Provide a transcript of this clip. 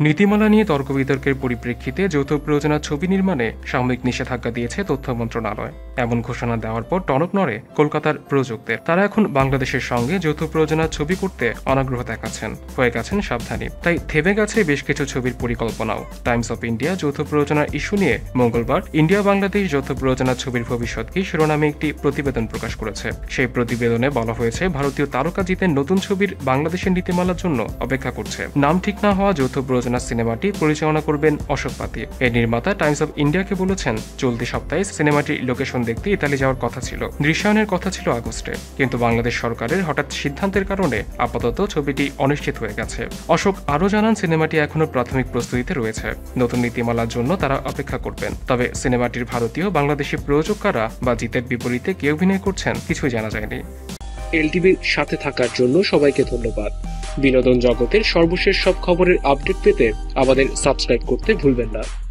নীতিমালা নিয়ে তর্ক বিতর্কের পরিপ্রেক্ষিতে যৌথ প্রযোজনা ছবি নির্মাণে সাময়িক নিষেধাজ্ঞা দিয়েছে তথ্য মন্ত্রণালয়। এমন ঘোষণা দেওয়ার পর টনক নড়ে কলকাতার প্রযোজকদের তারা এখন বাংলাদেশের সঙ্গে যৌথ প্রযোজনা ছবি করতে অনাগ্রহ দেখাচ্ছেন। হয়ে গেছেন সাবধানী। তাই থেমে গেছে বেশ কিছু ছবির পরিকল্পনাও। টাইমস অফ ইন্ডিয়া যৌথ প্রযোজনা ইস্যু নিয়ে মঙ্গলবার ইন্ডিয়া বাংলাদেশ যৌথ প্রযোজনা ছবির ভবিষ্যৎ কি শিরোনামে একটি প্রতিবেদন প্রকাশ করেছে। সেই প্রতিবেদনে বলা হয়েছে, ভারতীয় তারকা জিতের নতুন ছবির বাংলাদেশের নীতিমালার জন্য অপেক্ষা করছে। নাম ঠিক না হওয়া যৌথ প্রযোজনা সিনেমাটি পরিচালনা করবেন অশোক পাতি। এর নির্মাতা টাইমস অফ ইন্ডিয়াকে বলেছেন, চলতি সপ্তাহে সিনেমাটির লোকেশন দেখতে ইতালি যাওয়ার কথা ছিল। দৃশ্যায়নের কথা ছিল আগস্টে। কিন্তু বাংলাদেশ সরকারের হঠাৎ সিদ্ধান্তের কারণে আপাতত ছবিটি অনিশ্চিত হয়ে গেছে। অশোক আরও জানান, সিনেমাটি এখনও প্রাথমিক প্রস্তুতিতে রয়েছে। নতুন নীতিমালার জন্য তারা অপেক্ষা করবেন। তবে সিনেমাটির ভারতীয়, বাংলাদেশি প্রযোজক বা জিতের বিপরীতে কে অভিনয় করছেন, কিছুই জানা যায়নি। এলটিভির সাথে থাকার জন্য সবাইকে ধন্যবাদ। বিনোদন জগতের সর্বশেষ সব খবরের আপডেট পেতে আমাদের সাবস্ক্রাইব করতে ভুলবেন না।